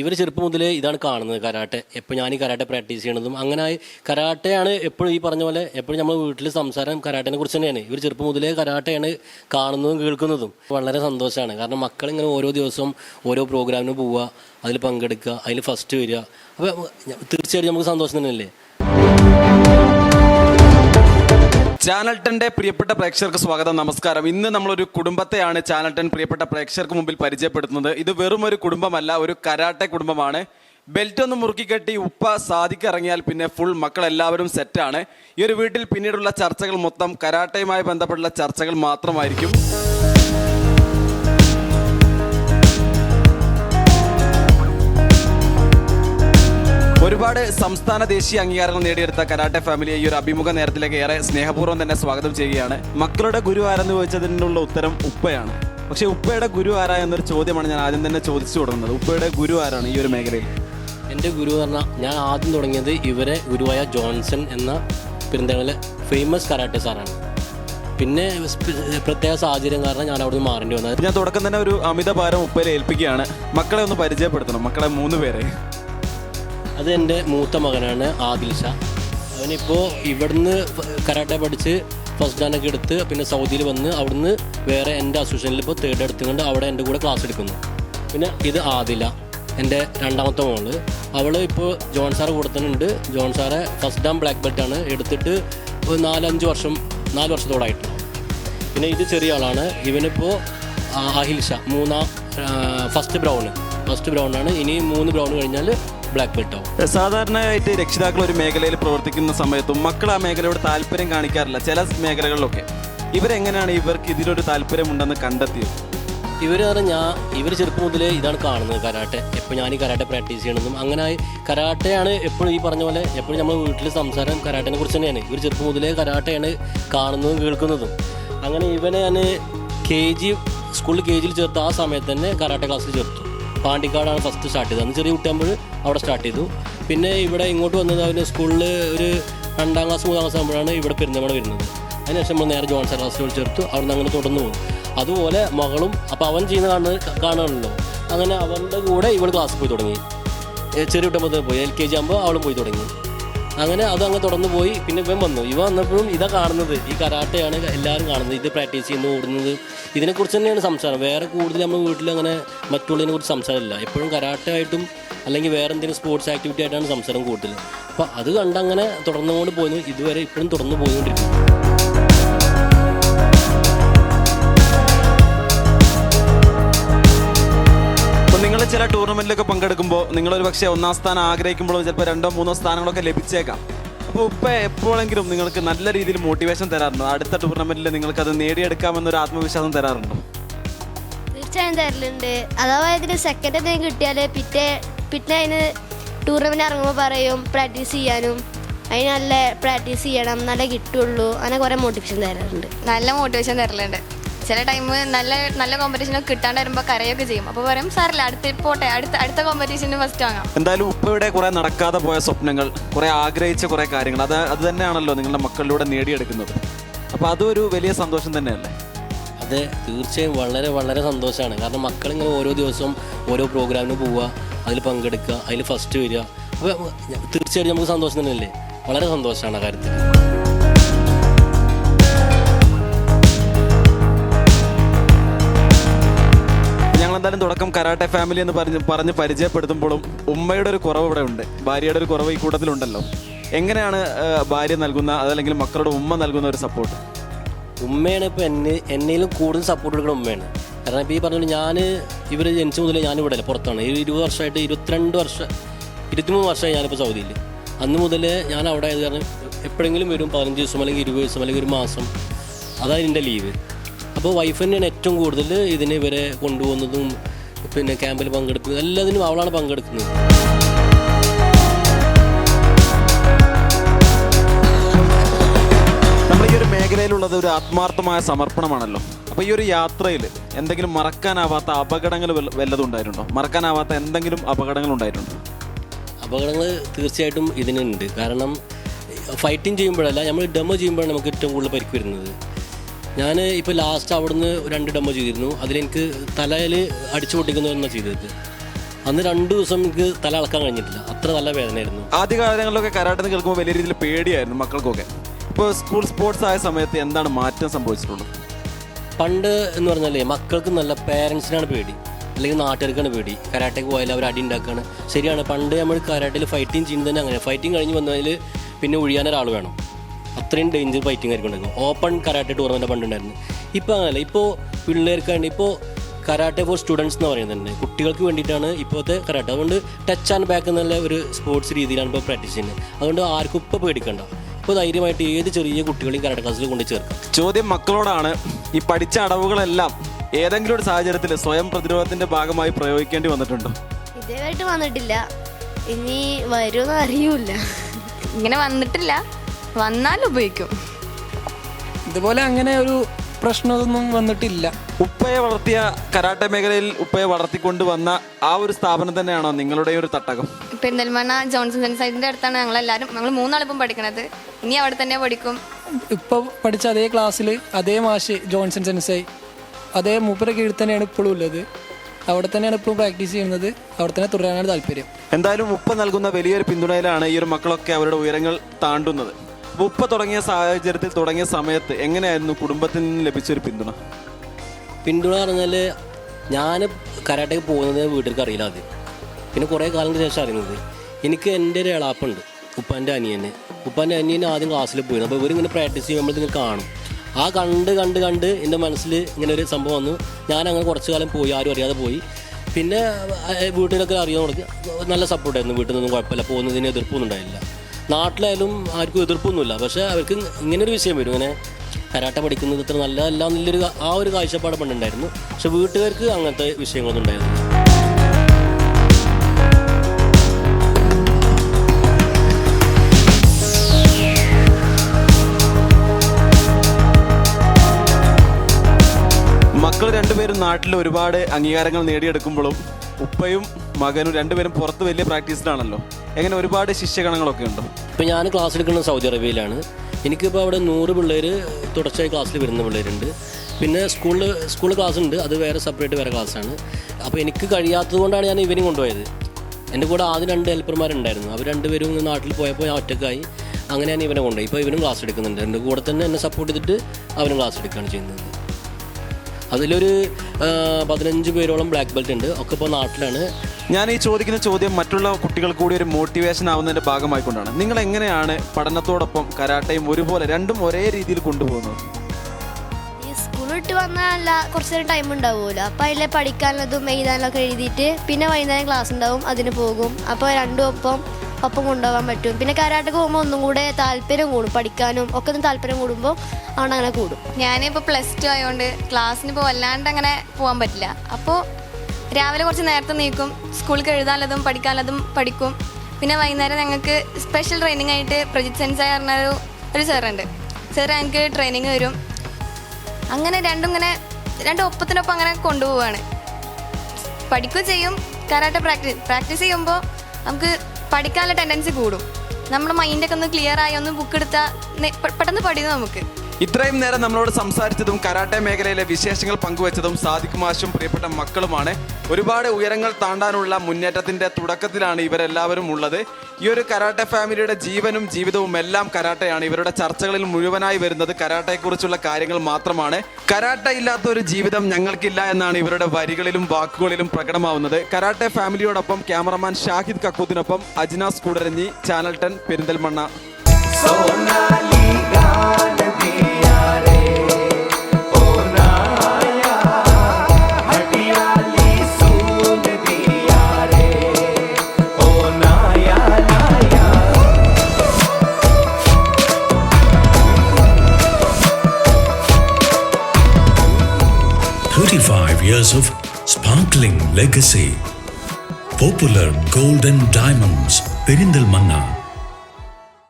ഇവർ ചെറുപ്പം മുതലേ ഇതാണ് കാണുന്നത് കരാട്ടെ. എപ്പോൾ ഞാൻ ഈ കരാട്ടെ പ്രാക്ടീസ് ചെയ്യണതും അങ്ങനെ കരാട്ടെയാണ് എപ്പോഴും ഈ പറഞ്ഞ പോലെ എപ്പോഴും നമ്മൾ വീട്ടിൽ സംസാരം കരാട്ടേനെ കുറിച്ച് തന്നെയാണ്. ഇവർ ചെറുപ്പം മുതലേ കരാട്ടയാണ് കാണുന്നതും കേൾക്കുന്നതും. വളരെ സന്തോഷമാണ് കാരണം മക്കൾ ഇങ്ങനെ ഓരോ ദിവസവും ഓരോ പ്രോഗ്രാമിന് പോവുക അതിൽ പങ്കെടുക്കുക അതിൽ ഫസ്റ്റ് വരിക. അപ്പോൾ തീർച്ചയായിട്ടും നമുക്ക് സന്തോഷം തന്നെയല്ലേ? ചാനൽ ടെന്റെ പ്രിയപ്പെട്ട പ്രേക്ഷകർക്ക് സ്വാഗതം നമസ്കാരം. ഇന്ന് നമ്മളൊരു കുടുംബത്തെയാണ് ചാനൽ ടെൻ പ്രിയപ്പെട്ട പ്രേക്ഷകർക്ക് മുമ്പിൽ പരിചയപ്പെടുത്തുന്നത്. ഇത് വെറും ഒരു കുടുംബമല്ല ഒരു കരാട്ടെ കുടുംബമാണ്. ബെൽറ്റ് ഒന്ന് മുറുക്കി കെട്ടി ഉപ്പ സാധിക്ക് ഇറങ്ങിയാൽ പിന്നെ ഫുൾ മക്കൾ എല്ലാവരും സെറ്റാണ് ഈ ഒരു വീട്ടിൽ പിന്നീടുള്ള ചർച്ചകൾ മൊത്തം കരാട്ടയുമായി ബന്ധപ്പെട്ടുള്ള ചർച്ചകൾ മാത്രമായിരിക്കും. ഒരുപാട് സംസ്ഥാന ദേശീയ അംഗീകാരങ്ങൾ നേടിയെടുത്ത കരാട്ടെ ഫാമിലിയെ ഈ ഒരു അഭിമുഖ നേരത്തിലേക്ക് ഏറെ സ്നേഹപൂർവം തന്നെ സ്വാഗതം ചെയ്യുകയാണ്. മക്കളുടെ ഗുരു ആരെന്ന് ചോദിച്ചതിനുള്ള ഉത്തരം ഉപ്പയാണ്. പക്ഷേ ഉപ്പയുടെ ഗുരു ആരാ എന്നൊരു ചോദ്യമാണ് ഞാൻ ആദ്യം തന്നെ ചോദിച്ചു തുടങ്ങുന്നത്. ഉപ്പയുടെ ഗുരു ആരാണ് ഈ ഒരു മേഖലയിൽ? എന്റെ ഗുരു പറഞ്ഞാൽ ഞാൻ ആദ്യം തുടങ്ങിയത് ഇവരെ ഗുരുവായ ജോൺസൺ എന്ന പെരുന്തകളിലെ ഫേമസ് കരാട്ടെ സാറാണ് പിന്നെ പ്രത്യേക സാഹചര്യം കാരണം ഞാൻ അവിടെ നിന്ന് മാറേണ്ടി വന്നത്. ഞാൻ തുടക്കം തന്നെ ഒരു അമിത ഭാരം ഉപ്പയിൽ ഏൽപ്പിക്കുകയാണ്. മക്കളെ ഒന്ന് പരിചയപ്പെടുത്തണം. മക്കളെ മൂന്ന് പേരെ. അത് എന്റെ മൂത്ത മകനാണ് ആദിൽ ഷാ അവനിപ്പോൾ ഇവിടുന്ന് കരാട്ടെ പഠിച്ച് ഫസ്റ്റ് ഡാനൊക്കെ എടുത്ത് പിന്നെ സൗദിയിൽ വന്ന് അവിടുന്ന് വേറെ എന്റെ അസോസിയേഷനിൽ ഇപ്പോൾ തേർഡ് എടുത്തുകൊണ്ട് അവിടെ എന്റെ കൂടെ ക്ലാസ് എടുക്കുന്നു. പിന്നെ ഇത് ആദില എന്റെ രണ്ടാമത്തെ മോൾ. അവൾ ഇപ്പോൾ ജോൺ സാറ് കൂടെ തന്നെ ഉണ്ട്. ജോൺ സാറെ ഫസ്റ്റ് ഡാം ബ്ലാക്ക് ബെൽറ്റ് ആണ്. എടുത്തിട്ട് നാലഞ്ച് വർഷം നാല് വർഷത്തോടായിട്ടുണ്ട് പിന്നെ ഇത് ചെറിയ ആളാണ്. ഇവനിപ്പോൾ അഹിൽ ഷാ മൂന്നാം ഫസ്റ്റ് ബ്രൗൺ ഫസ്റ്റ് ബ്രൗണാണ് ഇനി മൂന്ന് ബ്രൗൺ കഴിഞ്ഞാൽ ബ്ലാക്ക് ബെൽറ്റ് ആവും. സാധാരണയായിട്ട് രക്ഷിതാക്കൾ ഒരു മേഖലയിൽ പ്രവർത്തിക്കുന്ന സമയത്തും മക്കൾ ആ മേഖലയോട് താല്പര്യം കാണിക്കാറില്ല ചില മേഖലകളിലൊക്കെ. ഇവരെങ്ങനെയാണ് ഇവർക്ക് ഇതിലൊരു താല്പര്യമുണ്ടെന്ന് കണ്ടെത്തിയത്? ഇവർ പറഞ്ഞാൽ ഞാൻ ഇവർ ചെറുപ്പം മുതലേ ഇതാണ് കാണുന്നത് കരാട്ടെ. എപ്പോൾ ഞാൻ ഈ കരാട്ടെ പ്രാക്ടീസ് ചെയ്യണമെന്നും. അങ്ങനെ കരാട്ടെയാണ് കരാട്ടയാണ് എപ്പോഴും ഈ പറഞ്ഞ പോലെ എപ്പോഴും നമ്മൾ വീട്ടിൽ സംസാരം കരാട്ടനെ കുറിച്ച് തന്നെയാണ്. ഇവർ ചെറുപ്പം മുതലേ കരാട്ടയാണ് കാണുന്നതും കേൾക്കുന്നതും. അങ്ങനെ ഇവനെ ഞാൻ കെ ജി സ്കൂളിൽ കെ ജിയിൽ ചേർത്ത് ആ സമയത്ത് തന്നെ കരാട്ടെ ക്ലാസ്സിൽ ചേർത്തു. പാണ്ടിക്കാടാണ് ഫസ്റ്റ് സ്റ്റാർട്ട് ചെയ്തത്. അന്ന് ചെറിയ കുട്ടിയാകുമ്പോൾ അവിടെ സ്റ്റാർട്ട് ചെയ്തു. പിന്നെ ഇവിടെ ഇങ്ങോട്ട് വന്നത് അവന് സ്കൂളിൽ ഒരു രണ്ടാം ക്ലാസ് മൂന്നാം ക്ലാസ് ആകുമ്പോഴാണ് ഇവിടെ പെരുന്തമണ വരുന്നത്. അതിനുശേഷം നമ്മൾ നേരെ ജോൺസൺ ക്ലാസ്സിൽ ചേർത്തു അവിടെ നിന്ന് അങ്ങനെ തുടർന്ന് പോകും. അതുപോലെ മകളും അപ്പോൾ അവൻ ചെയ്യുന്ന കാണുന്നത് കാണുകയാണല്ലോ അങ്ങനെ അവന്റെ കൂടെ ഇവൾ ക്ലാസ്സിൽ പോയി തുടങ്ങി. ചെറിയ കുട്ടമ്പത് പോയി. എൽ കെ ജി ആകുമ്പോൾ അവളും പോയി തുടങ്ങി. അങ്ങനെ അത് അങ്ങ് തുടർന്ന് പോയി. പിന്നെ ഇവൻ വന്നു. ഇവ വന്നപ്പോഴും ഇതാ കാണുന്നത്. ഈ കരാട്ടയാണ് എല്ലാവരും കാണുന്നത്. ഇത് പ്രാക്ടീസ് ചെയ്യുന്നു ഓടുന്നത്. ഇതിനെക്കുറിച്ച് തന്നെയാണ് സംസാരം. വേറെ കൂടുതൽ നമ്മൾ വീട്ടിൽ അങ്ങനെ മറ്റുള്ളതിനെ കുറിച്ച് സംസാരമില്ല. എപ്പോഴും കരാട്ട ആയിട്ടും അല്ലെങ്കിൽ വേറെ എന്തെങ്കിലും സ്പോർട്സ് ആക്ടിവിറ്റി ആയിട്ടാണ് സംസാരം കൂടുതൽ. അപ്പോൾ അത് കണ്ടങ്ങനെ തുടർന്നുകൊണ്ട് പോയിരുന്നു ഇതുവരെ ഇപ്പോഴും തുടർന്ന് പോയിക്കൊണ്ടിരിക്കുന്നു. ചില ടൂർണമെന്റിലൊക്കെ പങ്കെടുക്കുമ്പോൾ നിങ്ങളൊരു പക്ഷേ ഒന്നാം സ്ഥാനം ആഗ്രഹിക്കുമ്പോഴും ചിലപ്പോൾ രണ്ടോ മൂന്നോ സ്ഥാനങ്ങളൊക്കെ ലഭിച്ചേക്കാം. അപ്പോൾ ഇപ്പം എപ്പോഴെങ്കിലും നിങ്ങൾക്ക് നല്ല രീതിയിൽ മോട്ടിവേഷൻ തരാറുണ്ടോ? അടുത്ത ടൂർണമെന്റിൽ നിങ്ങൾക്ക് അത് നേടിയെടുക്കാമെന്നൊരു ആത്മവിശ്വാസം തരാറുണ്ടോ? തീർച്ചയായും തരലുണ്ട്. അഥവാ ഇതിന് സെക്കൻഡ് എന്തെങ്കിലും കിട്ടിയാൽ പിറ്റേ പിന്നെ അതിന് ടൂർണമെന്റ് ഇറങ്ങുമ്പോൾ പറയും പ്രാക്ടീസ് ചെയ്യാനും. അതിന് നല്ല പ്രാക്ടീസ് ചെയ്യണം. നല്ല കിട്ടുള്ളൂ. അങ്ങനെ കുറേ മോട്ടിവേഷൻ തരാറുണ്ട്. നല്ല മോട്ടിവേഷൻ തരലുണ്ട്. ചില ടൈം നല്ല നല്ല കോമ്പറ്റീഷനൊക്കെ കിട്ടാണ്ട് വരുമ്പോൾ കരയൊക്കെ ചെയ്യും. അപ്പോൾ പറയും സാറില്ല അടുത്ത പോട്ടെ അടുത്ത അടുത്ത കോമ്പറ്റീഷന് ഫസ്റ്റ് വാങ്ങാം. എന്തായാലും ഉപ്പയുടെ കുറെ നടക്കാതെ പോയ സ്വപ്നങ്ങൾ കുറെ ആഗ്രഹിച്ച കുറെ കാര്യങ്ങൾ അത് അത് തന്നെയാണല്ലോ നിങ്ങളുടെ മക്കളിലൂടെ നേടിയെടുക്കുന്നത്. അപ്പോൾ അതൊരു വലിയ സന്തോഷം തന്നെയല്ലേ? അതെ തീർച്ചയായും വളരെ വളരെ സന്തോഷമാണ് കാരണം മക്കളിങ്ങനെ ഓരോ ദിവസവും ഓരോ പ്രോഗ്രാമിന് പോവുക അതിൽ പങ്കെടുക്കുക അതിൽ ഫസ്റ്റ് വരിക. അപ്പോൾ തീർച്ചയായിട്ടും നമുക്ക് സന്തോഷം തന്നെയല്ലേ? വളരെ സന്തോഷമാണ് ആ കാര്യത്തിൽ. എന്തായാലും തുടക്കം കരാട്ടെ ഫാമിലി എന്ന് പറഞ്ഞ് പറഞ്ഞ് പരിചയപ്പെടുത്തുമ്പോഴും ഉമ്മയുടെ ഒരു കുറവ് ഇവിടെ ഉണ്ട്. ഭാര്യയുടെ ഒരു കുറവ് ഈ കൂട്ടത്തിലുണ്ടല്ലോ. എങ്ങനെയാണ് ഭാര്യ നൽകുന്ന അതല്ലെങ്കിൽ മക്കളുടെ ഉമ്മ നൽകുന്ന ഒരു സപ്പോർട്ട് ഉമ്മയാണ് ഇപ്പോൾ എന്നെ എന്നേലും കൂടുതൽ സപ്പോർട്ട് കൊടുക്കുന്ന ഉമ്മയാണ്. കാരണം ഇപ്പോൾ ഈ പറഞ്ഞ ഞാൻ ഇവർ ജനിച്ച മുതലേ ഞാൻ ഇവിടെ പുറത്താണ്. ഈ ഇരുപത് വർഷമായിട്ട് ഇരുപത്തിരണ്ട് വർഷം ഇരുപത്തിമൂന്ന് വർഷമായി ഞാനിപ്പോൾ സൗദിയിൽ അന്ന് മുതൽ ഞാൻ അവിടെ ആയത് കാരണം എപ്പോഴെങ്കിലും വരും പതിനഞ്ച് ദിവസം അല്ലെങ്കിൽ ഇരുപത് ദിവസം അല്ലെങ്കിൽ ഒരു മാസം. അതാണ് എന്റെ ലീവ് അപ്പോൾ വൈഫ് തന്നെയാണ് ഏറ്റവും കൂടുതൽ ഇതിനെ ഇവരെ കൊണ്ടുപോകുന്നതും പിന്നെ ക്യാമ്പിൽ പങ്കെടുക്കുന്നതും എല്ലാത്തിനും അവളാണ് പങ്കെടുക്കുന്നത്. നമ്മൾ ഈ ഒരു മേഖലയിലുള്ളത് ഒരു ആത്മാർത്ഥമായ സമർപ്പണമാണല്ലോ. അപ്പോൾ ഈ ഒരു യാത്രയിൽ എന്തെങ്കിലും മറക്കാനാവാത്ത അപകടങ്ങൾ വല്ല- വല്ലതും ഉണ്ടായിട്ടുണ്ടോ? മറക്കാനാവാത്ത എന്തെങ്കിലും അപകടങ്ങൾ ഉണ്ടായിട്ടുണ്ടോ? അപകടങ്ങൾ തീർച്ചയായിട്ടും ഇതിനുണ്ട്. കാരണം ഫൈറ്റിംഗ് ചെയ്യുമ്പോഴല്ല നമ്മൾ ഡെമോ ചെയ്യുമ്പോഴാണ് നമുക്ക് ഏറ്റവും കൂടുതൽ പരിക്ക് വരുന്നത്. ഞാൻ ഇപ്പോൾ ലാസ്റ്റ് അവിടുന്ന് രണ്ട് ഡെമോ ചെയ്തിരുന്നു. അതിലെനിക്ക് തലയിൽ അടിച്ചു പൊട്ടിക്കുന്നതെന്നാണ് ചെയ്തത്. അന്ന് രണ്ടു ദിവസം എനിക്ക് തല അളക്കാൻ കഴിഞ്ഞിട്ടില്ല. അത്ര നല്ല വേദനയായിരുന്നു. ആദ്യ കാലങ്ങളിലൊക്കെ കരാട്ടം കേൾക്കുമ്പോൾ വലിയ രീതിയിൽ പേടിയായിരുന്നു മക്കൾക്കൊക്കെ. ഇപ്പോൾ സ്കൂൾ സ്പോർട്സ് ആയ സമയത്ത് എന്താണ് മാറ്റം സംഭവിച്ചിട്ടുള്ളത്? പണ്ട് എന്ന് പറഞ്ഞാലേ മക്കൾക്ക് നല്ല പേരൻസിനാണ് പേടി. അല്ലെങ്കിൽ നാട്ടുകാർക്കാണ് പേടി. കരാട്ടയ്ക്ക് പോയാൽ അവർ അടി ഉണ്ടാക്കുകയാണ് ശരിയാണ് പണ്ട് നമ്മൾ കരാട്ടയിൽ ഫൈറ്റിംഗ് ചെയ്യുന്നത് തന്നെ അങ്ങനെ ഫൈറ്റിംഗ് കഴിഞ്ഞ് വന്നതിൽ പിന്നെ ഒഴിയാൻ ഒരാൾ വേണം. അത്രയും ഡേഞ്ചർ ഫൈറ്റിംഗ് ആയിരിക്കും ഉണ്ടായിരുന്നു ഓപ്പൺ കരാട്ടെ ടൂർണമെന്റ് പണ്ടുണ്ടായിരുന്നു. ഇപ്പോൾ അങ്ങനെയല്ല ഇപ്പോൾ പിള്ളേർക്കാണ് ഇപ്പോൾ കരാട്ടെ ഫോർ സ്റ്റുഡൻസ് എന്ന് പറയുന്നുണ്ട്. കുട്ടികൾക്ക് വേണ്ടിയിട്ടാണ് ഇപ്പോഴത്തെ കരാട്ടെ അതുകൊണ്ട് ടച്ച് ആൻഡ് ബാക്ക് എന്നുള്ള ഒരു സ്പോർട്സ് രീതിയിലാണ് ഇപ്പോൾ പ്രാക്ടീസ് ചെയ്യുന്നത്. അതുകൊണ്ട് ആർക്കും ഇപ്പോൾ പേടിക്കണ്ട. ഇപ്പോൾ ധൈര്യമായിട്ട് ഏത് ചെറിയ കുട്ടികളെയും കരാട്ടെ ക്ലാസ്സിൽ കൊണ്ട് ചേർക്കാം. ചോദ്യം മക്കളോടാണ്. ഈ പഠിച്ച അടവുകളെല്ലാം ഏതെങ്കിലും ഒരു സാഹചര്യത്തിൽ സ്വയം പ്രതിരോധത്തിന്റെ ഭാഗമായി പ്രയോഗിക്കേണ്ടി വന്നിട്ടുണ്ടോ? ഇതേ വന്നിട്ടില്ല. ഇനി വരുമെന്ന് അറിയൂല ഇങ്ങനെ വന്നിട്ടില്ല. വന്നാൽ ഉപയോഗിക്കും. ഇതുപോലെ അങ്ങനെ ഒരു പ്രശ്നമൊന്നും വന്നിട്ടില്ല. ഉപ്പയെ വളർത്തിയ കരാട്ടെ മേഖലയിൽ ഉപ്പയെ വളർത്തിക്കൊണ്ട് വന്ന ആ ഒരു സ്ഥാപനം തന്നെയാണോ നിങ്ങളുടെ ഒരു തട്ടകം? പെരിന്തൽമണ്ണ ജോൺസൺ സെൻസൈറ്റിന്റെ അടുത്താണ് ഞങ്ങൾ എല്ലാവരും ഞങ്ങൾ മൂന്നാളിപ്പം പഠിക്കണത്. ഇനി അവിടെ തന്നെ പഠിക്കും. ഇപ്പൊ പഠിച്ച അതേ ക്ലാസ്സിൽ അതേ മാഷ് ജോൺസൺ സെൻസൈ അതേ മൂപ്പര കീഴിൽ തന്നെയാണ് ഇപ്പോഴും ഉള്ളത്. അവിടെ തന്നെയാണ് ഇപ്പോഴും പ്രാക്ടീസ് ചെയ്യുന്നത്. അവിടെ തന്നെ തുടരാനാണ് താല്പര്യം. എന്തായാലും ഉപ്പ നൽകുന്ന വലിയൊരു പിന്തുണയിലാണ് ഈ ഒരു മക്കളൊക്കെ അവരുടെ ഉയരങ്ങൾ താണ്ടുന്നത്. ഉപ്പ തുടങ്ങിയ സാഹചര്യത്തിൽ തുടങ്ങിയ സമയത്ത് എങ്ങനെയായിരുന്നു കുടുംബത്തിൽ നിന്ന് ലഭിച്ചൊരു പിന്തുണ? പിന്തുണ പറഞ്ഞാൽ ഞാൻ കരാട്ടയ്ക്ക് പോകുന്നത് വീട്ടിലേക്ക് അറിയില്ല ആദ്യം. പിന്നെ കുറേ കാലത്തിന് ശേഷം അറിയുന്നത് എനിക്ക് എന്റെ ഒരു എളാപ്പുണ്ട് ഉപ്പാന്റെ അനിയന്. ഉപ്പാന്റെ അനിയൻ ആദ്യം ക്ലാസ്സിൽ പോയിരുന്നു. അപ്പോൾ ഇവരിങ്ങനെ പ്രാക്ടീസ് ചെയ്യുമ്പോൾ കാണും. ആ കണ്ട് കണ്ട് കണ്ട് എന്റെ മനസ്സിൽ ഇങ്ങനെ ഒരു സംഭവം വന്നു. ഞാൻ അങ്ങനെ കുറച്ച് കാലം പോയി ആരും അറിയാതെ പോയി. പിന്നെ വീട്ടിലൊക്കെ അറിയാൻ തുടങ്ങി. നല്ല സപ്പോർട്ടായിരുന്നു വീട്ടിൽ നിന്നും കുഴപ്പമില്ല. പോകുന്നതിന് എതിർപ്പൊന്നും ഉണ്ടായില്ല. നാട്ടിലായാലും ആർക്കും എതിർപ്പൊന്നുമില്ല. പക്ഷേ അവർക്ക് ഇങ്ങനെ ഒരു വിഷയം വരും. ഇങ്ങനെ കരാട്ട പഠിക്കുന്നത് ഇത്ര നല്ലതല്ല എന്നുള്ളൊരു ആ ഒരു കാഴ്ചപ്പാട് പണ്ടുണ്ടായിരുന്നു. പക്ഷെ വീട്ടുകാർക്ക് അങ്ങനത്തെ വിഷയങ്ങളൊന്നും ഉണ്ടായിരുന്നില്ല. മക്കൾ രണ്ടുപേരും നാട്ടിൽ ഒരുപാട് അംഗീകാരങ്ങൾ നേടിയെടുക്കുമ്പോഴും ഉപ്പയും മകനും രണ്ടുപേരും പുറത്ത് വലിയ പ്രാക്ടീസിലാണല്ലോ. എങ്ങനെ ഒരുപാട് ശിഷ്യഗണങ്ങളൊക്കെ ഉണ്ട്? ഇപ്പം ഞാൻ ക്ലാസ് എടുക്കുന്നത് സൗദി അറേബ്യയിലാണ്. എനിക്കിപ്പോൾ അവിടെ നൂറ് പിള്ളേർ തുടർച്ചയായി ക്ലാസ്സിൽ വരുന്ന പിള്ളേരുണ്ട്. പിന്നെ സ്കൂളിൽ സ്കൂൾ ക്ലാസ് ഉണ്ട്. അത് വേറെ സെപ്പറേറ്റ് വേറെ ക്ലാസ്സാണ് അപ്പോൾ എനിക്ക് കഴിയാത്തത് കൊണ്ടാണ് ഞാൻ ഇവനും കൊണ്ടുപോയത്. എന്റെ കൂടെ ആദ്യം രണ്ട് ഹെൽപ്പർമാരുണ്ടായിരുന്നു. അവർ രണ്ടുപേരും നാട്ടിൽ പോയപ്പോൾ ഞാൻ ഒറ്റക്കായി അങ്ങനെ ഞാൻ ഇവനെ കൊണ്ടുപോയി. ഇപ്പോൾ ഇവനും ക്ലാസ് എടുക്കുന്നുണ്ട്. എന്റെ കൂടെ തന്നെ എന്നെ സപ്പോർട്ട് ചെയ്തിട്ട് അവനും ക്ലാസ് എടുക്കുകയാണ് ചെയ്യുന്നത്. അതിലൊരു പതിനഞ്ച് പേരോളം ബ്ലാക്ക് ബെൽറ്റ് ഉണ്ട്. ഒക്കെ ഇപ്പോൾ നാട്ടിലാണ്. ഞാൻ ഈ ചോദിക്കുന്ന ചോദ്യം മറ്റുള്ള കുട്ടികൾക്ക് കൂടി ഒരു മോട്ടിവേഷൻ ആവുന്നതിന്റെ ഭാഗമായിക്കൊണ്ടാണ്. നിങ്ങൾ എങ്ങനെയാണ് പഠനത്തോടൊപ്പം കരാട്ടയും ഒരുപോലെ രണ്ടും ഒരേ രീതിയിൽ കൊണ്ടുപോകുന്നത്? ഈ സ്കൂൾ വിട്ട് വന്നാൽ കുറച്ച് നേരം ടൈം ഉണ്ടാവുമല്ലോ. അപ്പോൾ അതിൽ പഠിക്കാനുള്ളതും എഴുതാനുള്ളതൊക്കെ എഴുതിയിട്ട് പിന്നെ വൈകുന്നേരം ക്ലാസ് ഉണ്ടാവും അതിന് പോകും. അപ്പോൾ രണ്ടും ഒപ്പം ഒപ്പം കൊണ്ടുപോകാൻ പറ്റും. പിന്നെ കരാട്ടക്ക് പോകുമ്പോൾ ഒന്നും കൂടെ താല്പര്യം കൂടും. പഠിക്കാനും ഒക്കെ ഒന്ന് താല്പര്യം കൂടുമ്പോൾ അവിടെ അങ്ങനെ കൂടും ഞാനിപ്പോൾ പ്ലസ് ടു ആയതുകൊണ്ട് ക്ലാസ്സിന് ഇപ്പോൾ വല്ലാണ്ട് അങ്ങനെ പോകാൻ പറ്റില്ല. അപ്പോൾ രാവിലെ കുറച്ച് നേരത്തെ നീക്കും. സ്കൂളിൽ എഴുതാനുള്ളതും പഠിക്കാനുള്ളതും പഠിക്കും. പിന്നെ വൈകുന്നേരം ഞങ്ങൾക്ക് സ്പെഷ്യൽ ട്രെയിനിങ് ആയിട്ട് പ്രജിത് സെൻസായി പറഞ്ഞ ഒരു ഒരു സാറുണ്ട് സാർ ഞങ്ങൾക്ക് ട്രെയിനിങ് വരും അങ്ങനെ രണ്ടും ഇങ്ങനെ രണ്ടും ഒപ്പത്തിനൊപ്പം അങ്ങനെ കൊണ്ടുപോവാണ് പഠിക്കുകയും ചെയ്യും. കരാട്ടെ പ്രാക്ടീസ് പ്രാക്ടീസ് ചെയ്യുമ്പോൾ നമുക്ക് പഠിക്കാനുള്ള ടെൻഡൻസി കൂടും. നമ്മുടെ മൈൻഡൊക്കെ ഒന്ന് ക്ലിയർ ആയി ഒന്ന് ബുക്ക് എടുത്താൽ പെട്ടെന്ന് പഠിക്കും നമുക്ക്. ഇത്രയും നേരം നമ്മളോട് സംസാരിച്ചതും കരാട്ടെ മേഖലയിലെ വിശേഷങ്ങൾ പങ്കുവച്ചതും സാദിഖ് മാഷും പ്രിയപ്പെട്ട മക്കളുമാണ്. ഒരുപാട് ഉയരങ്ങൾ താണ്ടാനുള്ള മുന്നേറ്റത്തിന്റെ തുടക്കത്തിലാണ് ഇവരെല്ലാവരും ഉള്ളത്. ഈ ഒരു കരാട്ടെ ഫാമിലിയുടെ ജീവനും ജീവിതവും എല്ലാം കരാട്ടയാണ്. ഇവരുടെ ചർച്ചകളിൽ മുഴുവനായി വരുന്നത് കരാട്ടയെക്കുറിച്ചുള്ള കാര്യങ്ങൾ മാത്രമാണ്. കരാട്ട ഇല്ലാത്ത ഒരു ജീവിതം ഞങ്ങൾക്കില്ല എന്നാണ് ഇവരുടെ വരികളിലും വാക്കുകളിലും പ്രകടമാവുന്നത്. കരാട്ടെ ഫാമിലിയോടൊപ്പം cameraman Shahid കക്കൂത്തിനൊപ്പം Ajnas Koodaranji channel ten Perinthalmanna. Thirty-five years of sparkling legacy. Popular Golden Diamonds, Perindalmanna,